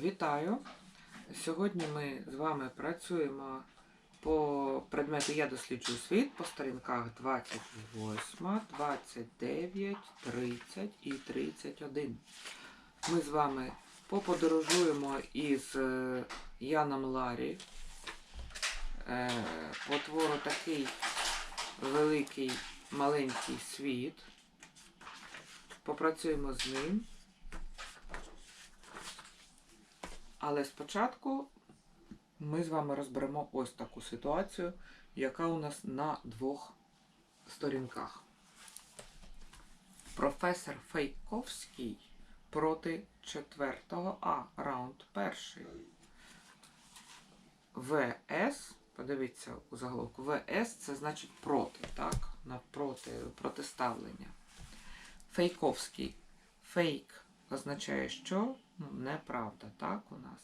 Вітаю! Сьогодні ми з вами працюємо по предмету Я досліджую світ по сторінках 28, 29, 30 і 31. Ми з вами поподорожуємо із е, Яном Ларі е, по твору такий великий маленький світ. Попрацюємо з ним. Але спочатку ми з вами розберемо ось таку ситуацію, яка у нас на двох сторінках. Професор Фейковський проти 4 А, раунд перший. ВС, подивіться у заголовку, ВС це значить проти, так? Навпроти, протиставлення. Фейковський. Фейк означає, що ну, неправда, так, у нас.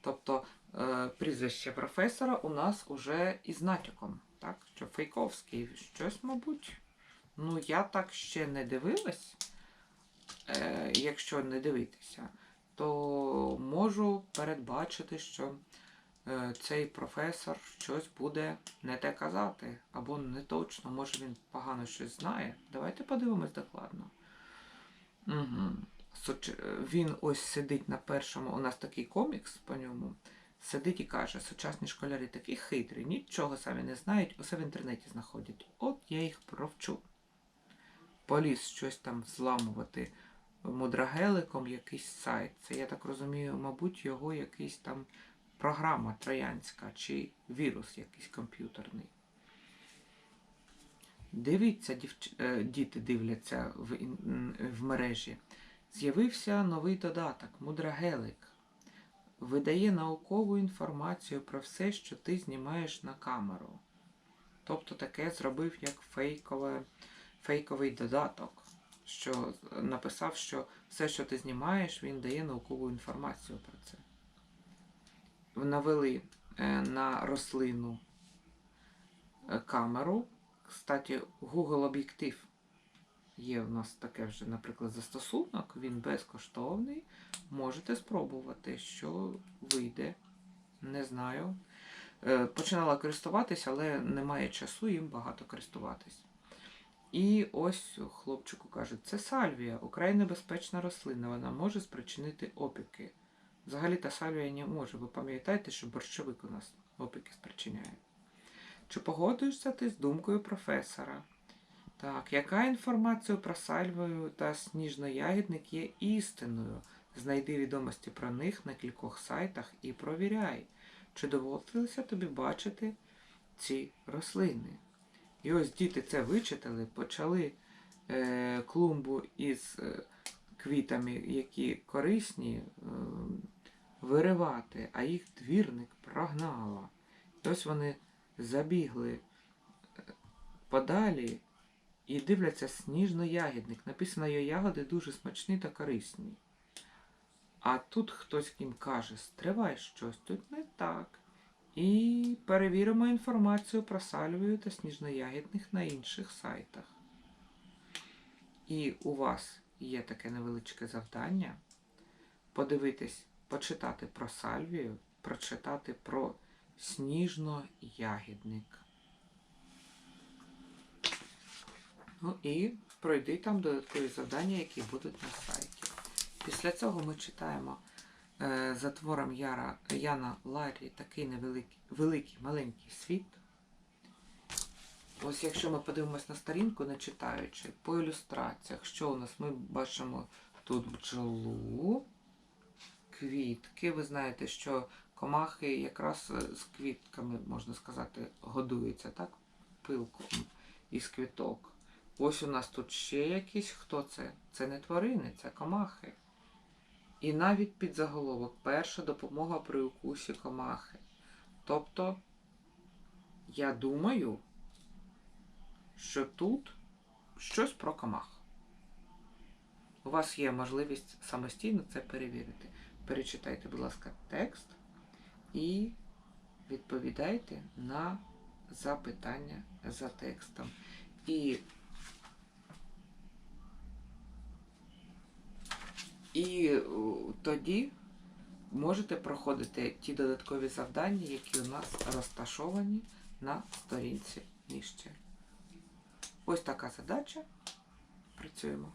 Тобто е, прізвище професора у нас уже із натяком, так? Що Фейковський щось, мабуть. Ну, я так ще не дивилась. Е, якщо не дивитися, то можу передбачити, що е, цей професор щось буде не те казати, або не точно, може він погано щось знає. Давайте подивимось докладно. Угу. Він ось сидить на першому, у нас такий комікс по ньому. Сидить і каже, сучасні школярі такі хитрі, нічого самі не знають, усе в інтернеті знаходять. От я їх провчу. Поліз щось там зламувати мудрагеликом якийсь сайт. Це, я так розумію, мабуть, його якийсь там програма троянська чи вірус якийсь комп'ютерний. Дивіться, дівч... е, діти дивляться в, в мережі. З'явився новий додаток Мудрагелик. Видає наукову інформацію про все, що ти знімаєш на камеру. Тобто таке зробив як фейкове, фейковий додаток, що написав, що все, що ти знімаєш, він дає наукову інформацію про це. Навели е, на рослину е, камеру. Кстати, Google об'єктив є в нас таке вже, наприклад, застосунок, він безкоштовний. Можете спробувати, що вийде. Не знаю. Е, Починала користуватись, але немає часу їм багато користуватись. І ось хлопчику кажуть, це сальвія, украй небезпечна рослина, вона може спричинити опіки. Взагалі та сальвія не може. Ви пам'ятаєте, що борщовик у нас опіки спричиняє. Чи погодишся ти з думкою професора? Так, яка інформація про сальвію та сніжноягідник є істиною? Знайди відомості про них на кількох сайтах і провіряй, чи доводилося тобі бачити ці рослини. І ось діти це вичитали, почали е, клумбу із е, квітами, які корисні, е, виривати, а їх двірник прогнала. І ось вони забігли е, подалі і дивляться сніжно-ягідник. Написано, його ягоди дуже смачні та корисні. А тут хтось їм каже, стривай щось, тут не так. І перевіримо інформацію про сальвію та сніжноягідних на інших сайтах. І у вас є таке невеличке завдання подивитись, почитати про сальвію, прочитати про сніжно-ягідник. Ну і пройди там додаткові завдання, які будуть на сайті. Після цього ми читаємо е, за твором Яра, Яна Ларі такий невеликий великий маленький світ. Ось якщо ми подивимось на сторінку, не читаючи, по ілюстраціях, що у нас ми бачимо тут бджолу, квітки. Ви знаєте, що комахи якраз е, з квітками, можна сказати, годуються, так? Пилком із квіток. Ось у нас тут ще якісь, хто це? Це не тварини, це комахи. І навіть під заголовок перша допомога при укусі комахи. Тобто, я думаю, що тут щось про комах. У вас є можливість самостійно це перевірити. Перечитайте, будь ласка, текст і відповідайте на запитання за текстом. І І тоді можете проходити ті додаткові завдання, які у нас розташовані на сторінці нижче. Ось така задача. Працюємо.